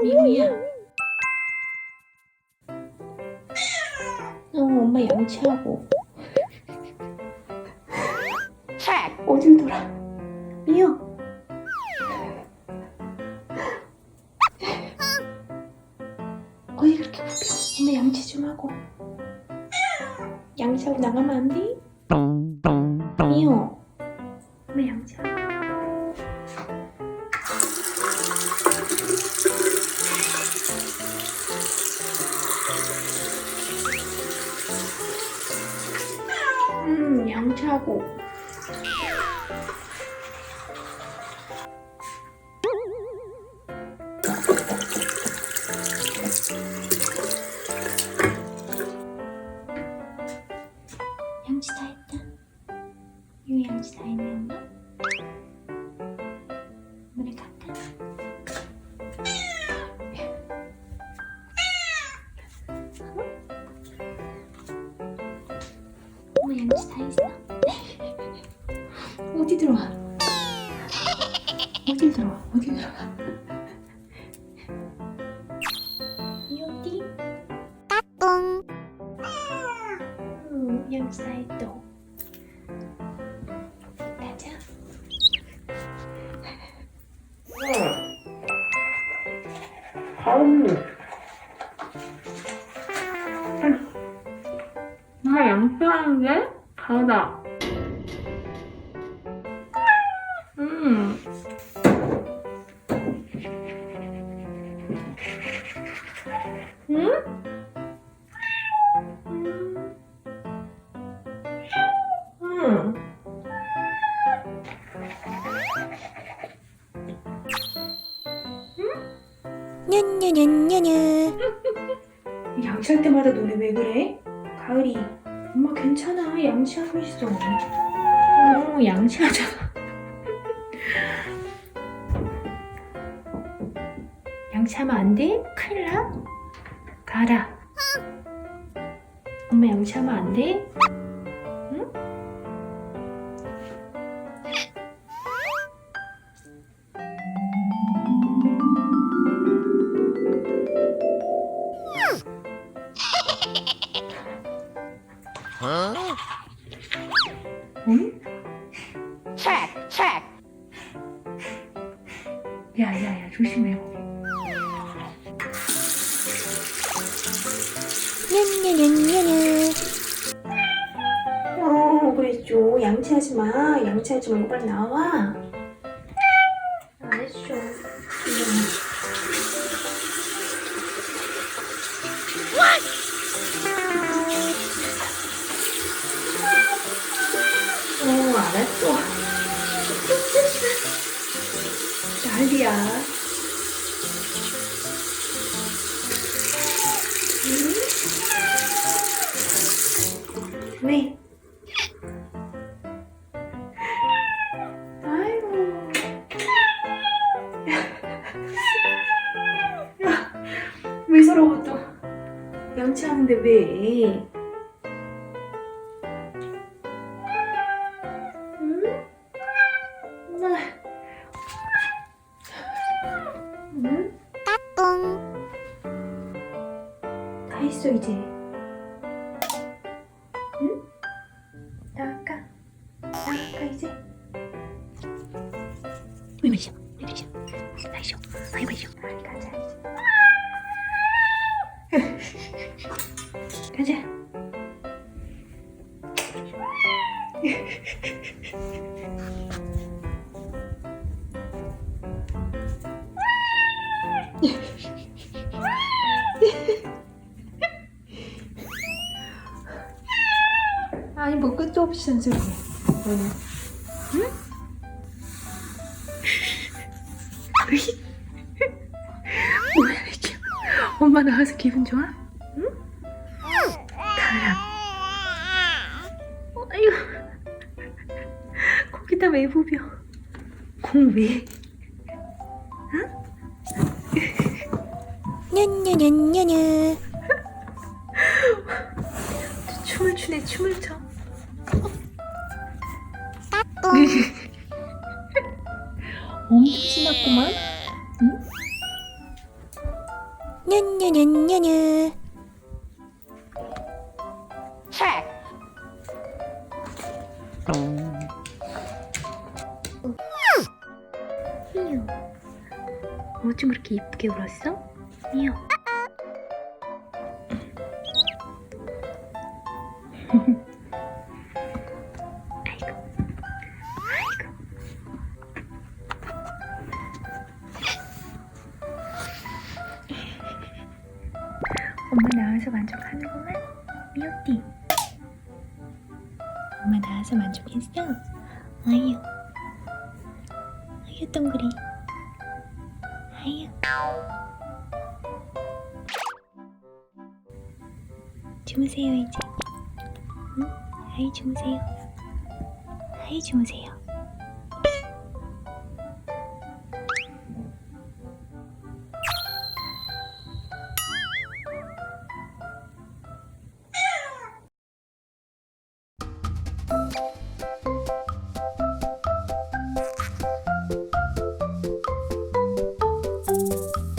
미미야. 어, 엄마 양치하고. 어딜 돌아? 미요. 어디 그렇게 부벼? 엄마 양치 좀 하고. 양치하고 나가면 안 돼? 미요. 엄마 양치하고. 음, 양치하고. 했어? 어디 들어와? 어디 들어와? 어디 들어와? 이 어디? 뿡 음, 다 했어. 가자. 나 양치하는데? 음. 응? 음. 음. 뉴뉴뉴뉴뉴 양치할 때마다 너네 왜 그래? 가을이 엄마 괜찮아 양치하고 있어 어 양치하잖아 양치하면 안 돼? 큰일 나? 가라 엄마 양치하면 안 돼? 응? 트랙 트랙 야야야 조심해. 뉴뉴뉴뉴뉴 어 그랬죠. 양치하지 마. 양치하지 말고 빨리 나와 난리야 응? 왜? 아이고. 야, 왜 서러워 또? 양치하는데 왜? 했어 이제. 응? 나갈까? 나갈까 이제? 왜 마셔? 왜 마셔? 마셔. 아이 마셔. 빨리 가자 이제. 가자. 아 없이 잔소리해 너는 응? 뭐야 이게 엄마 나와서 기분 좋아? 응? 가라 어, 아유 거기다 왜 부벼 공 왜? 뉴뉴뉴뉴뉴 춤을 추네 춤을 춰뿡 엄청 신났구만. 냐냐냐냐냐. 트랙. 미유. 어쩜 그렇게 이쁘게 울었어? 미유. 엄마 나와서 만족하는구만. 미역띠. 엄마 나와서 만족했어? 아유. 아유, 동그리. 아유. 주무세요, 이제. 응? 아이, 주무세요. 아이, 주무세요.